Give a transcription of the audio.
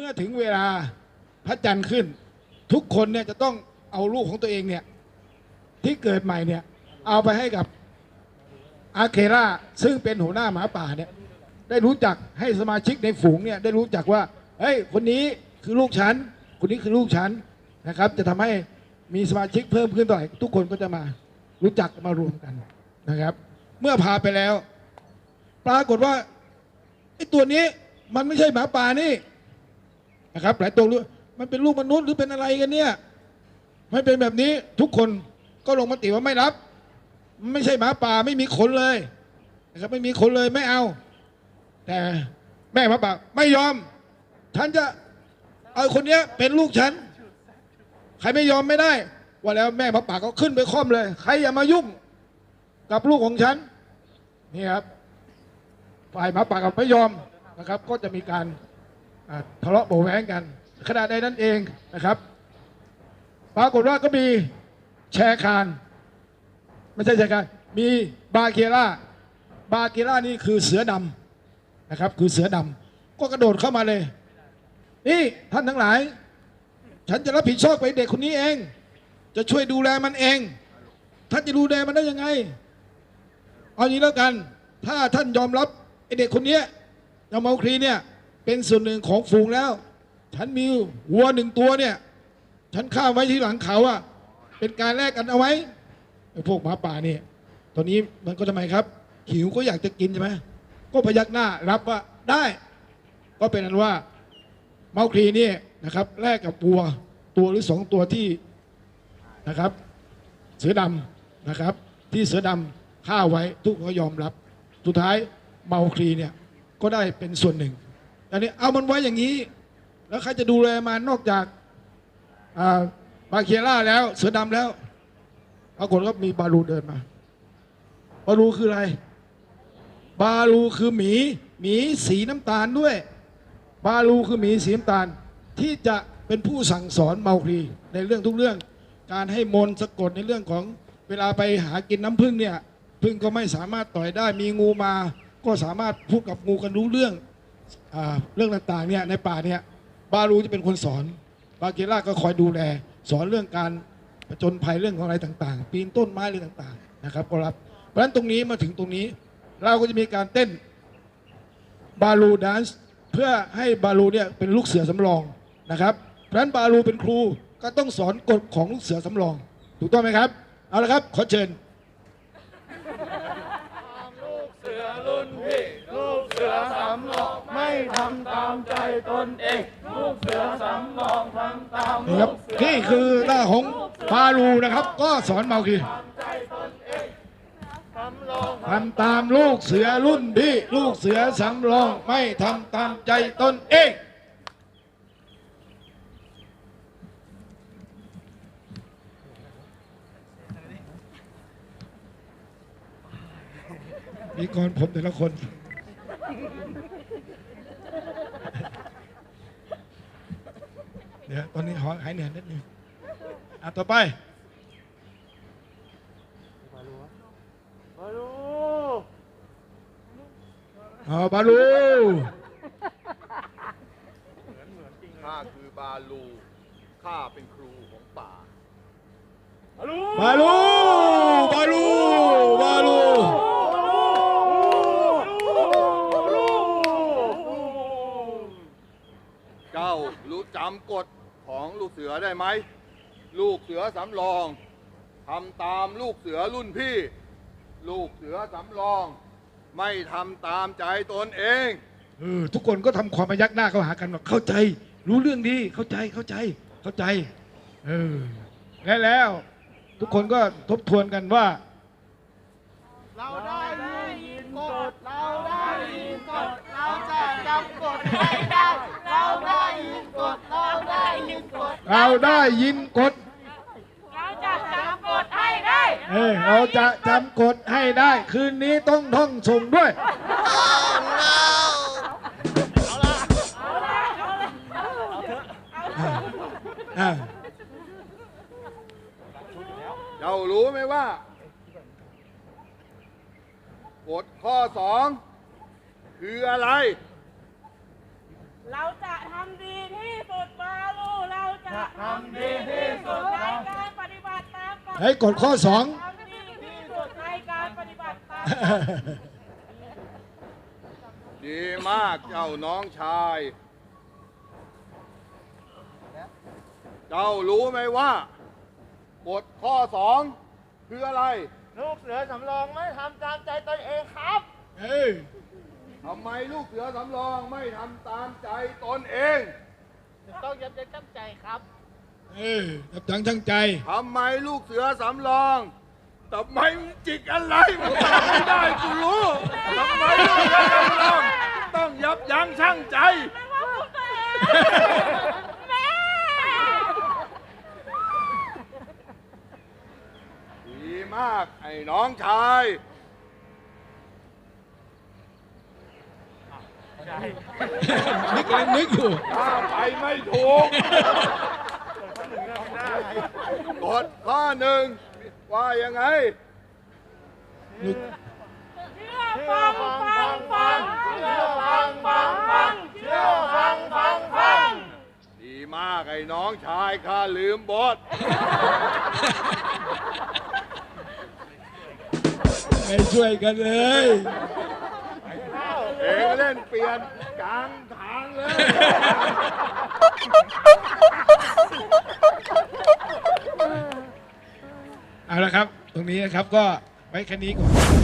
เมื่อถึงเวลาพระจันทร์ขึ้น ทุกคนเนี่ยจะต้องเอาลูกของตัวเองเนี่ยที่เกิดใหม่เนี่ยเอาไปให้กับอาเคราซึ่งเป็นหัวหน้าหมาป่าเนี่ยได้รู้จักให้สมาชิกในฝูงเนี่ยได้รู้จักว่าเฮ้ยคนนี้คือลูกฉันคนนี้คือลูกฉันนะครับ จะทำให้มีสมาชิกเพิ่มขึ้นต่อไหร่ทุกคนก็จะมารู้จักมารวมกันนะครับ เมื่อพาไปแล้ว ปรากฏว่าไอ้ตัวนี้มันไม่ใช่หมาป่านี่ นะครับ หลายตัวรู้มันเป็นลูกมนุษย์หรือเป็นอะไรกันเนี่ยไม่เป็นแบบนี้ทุกคนก็ลงมติว่าไม่รับ ไม่ใช่หมาป่าไม่มีขนเลยนะครับไม่มีขนเลยไม่เอา แต่แม่หมาป่าไม่ยอมฉันจะเอาคนเนี้ยเป็นลูกฉัน ใครไม่ยอมไม่ได้ ว่าแล้วแม่หมาป่าก็ขึ้นไปค่อมเลย ใครอย่ามายุ่งกับลูกของฉันนี่ครับฝ่ายหมาป่ากับไม่ยอมนะครับ ก็จะมีการ ทะเลาะเบาะแว้งกันขณะใดนั้นเองนะครับ ปรากฏว่าก็มีแชร์คานไม่ใช่แชร์คานมีบาเกล่าบาเกล่านี่คือเสือดำนะครับ คือเสือดำก็กระโดดเข้ามาเลย นี่ท่านทั้งหลาย ฉันจะรับผิดชอบไปเด็กคนนี้เอง จะช่วยดูแลมันเอง ท่านจะดูแลมันได้ยังไง เอาอย่างนี้แล้วกัน ถ้าท่านยอมรับไอเด็กคนนี้ยยาเมาครีเนี่ย เป็นส่วนหนึ่งของฝูงแล้ว ฉันมีวัวหนึ่งตัวเนี่ย ฉันฆ่าไว้ที่หลังเขาอะเป็นการแลกกันเอาไว้ไอ้พวกหมาป่าเนี่ยตอนนี้มันก็ทำไมครับ หิวก็อยากจะกินใช่ไหมก็พยักหน้ารับว่าได้ ก็เป็นอันว่าเมาครีนี่นะครับแลกกับวัวตัวหรือสองตัวที่นะครับ เสือดำนะครับ ที่เสือดำฆ่าไว้ทุกคนก็ยอมรับ สุดท้ายเมาคลีเนี่ยก็ได้เป็นส่วนหนึ่ง อันนี้เอามันไว้อย่างนี้ แล้วใครจะดูแลมันนอกจากบาเคียร่าแล้วเสือดำแล้วปรากฏก็มีบาลูเดินมา บาลูคืออะไร บาลูคือหมี หมีสีน้ำตาลด้วย บาลูคือหมีสีน้ำตาล ที่จะเป็นผู้สั่งสอนเมาคลีในเรื่องทุกเรื่อง การให้มนสะกดในเรื่องของเวลาไปหากินน้ำผึ้งเนี่ยผึ้งก็ไม่สามารถต่อยได้มีงูมา ก็สามารถพูดกับงูกันรู้เรื่อง อาเรื่องต่างๆเนี่ยในป่าเนี่ยบาลูจะเป็นคนสอนบาเกล่าก็คอยดูแล สอนเรื่องการผจญภัยเรื่องของอะไรต่างๆ ปีนต้นไม้เรื่องต่างๆนะครับก็รับเพราะฉะนั้นตรงนี้มาถึงตรงนี้ เราก็จะมีการเต้นบาลูแดนซ์เพื่อให้บาลูเนี่ยเป็นลูกเสือสำรองนะครับเพราะฉะนั้นบาลูเป็นครูก็ต้องสอนกฎของลูกเสือสำรอง ถูกต้องไหมครับ เอาละครับ ขอเชิญ ทำตามใจตนเองลูกเสือสำรองทำตามนี่ครับนี่คือหน้าของบาลูนะครับ ก็สอนเมาคีสำรองทำตามลูกเสือรุ่นพี่ลูกเสือสำรองไม่ทำตามใจตนเองมีก่อนผมแต่ละคน เดี๋ยวตอนนี้หอหายเหนื่อยนิดนึงอะต่อไปมาดูอ๋อบาลูข้าคือบาลู ข้าเป็นครูของป่ามาดูบาลูบาลูบาลูเจ้ารู้จำกฎ ของลูกเสือได้ไหม ลูกเสือสำรองทำตามลูกเสือรุ่นพี่ ลูกเสือสำรอง ไม่ทำตามใจตนเองเออทุกคนก็ทำความพยักหน้าเข้าหากันบอกเข้าใจ รู้เรื่องดีเข้าใจเข้าใจเข้าใจเออและแล้ว ทุกคนก็ทบทวนกันว่า เราได้ยินกฎเราได้ยินกฎเราจะจำกฎให้ได้ เราได้ยินกฎเราได้ยินกฎ เราได้ยินกฎเราจะจำกฎให้ได้เออเราจะจำกฎให้ได้ คืนนี้ต้องท่องส่งด้วยอ่าอ่าเจ้ารู้ไหมว่ากฎข้อสองคืออะไรกเราจะทำดี ดีที่สุดในการปฏิบัติตามกฎให้กดข้อสอง ทำดีที่สุดในการปฏิบัติตามดีมากเจ้าน้องชาย เจ้ารู้ไหมว่าบทข้อสองคืออะไรลูกเสือสำรองไม่ทำตามใจตนเองครับ เอ้ยทำไมลูกเสือสำรองไม่ทำตามใจตนเอง ต้องยับยั้งชั่งใจครับ เอ้ยกับจังช่างใจ ทำไมลูกเสือสำรองทำไมมึงจิกอะไรมันทำไม่ได้กูรู้ทำไมลูกเสือสำรองต้องยับยั้งชั่งใจแม่ดีมากไอ้น้องชายนึกกำลังนึกอยู่ ถ้าไปไม่ถูก กฎข้อหนึ่งว่ายังไงนึกเชื่อฟังฟังฟังเชื่อฟังฟังฟังเชื่อฟังฟังฟังดีมากไอ้น้องชายข้าลืมบทไม่ช่วยกันเลยเองเล่นเปลี่ยนกลางทางเลย เอาละครับ ตรงนี้นะครับก็ไว้แค่นี้ก่อน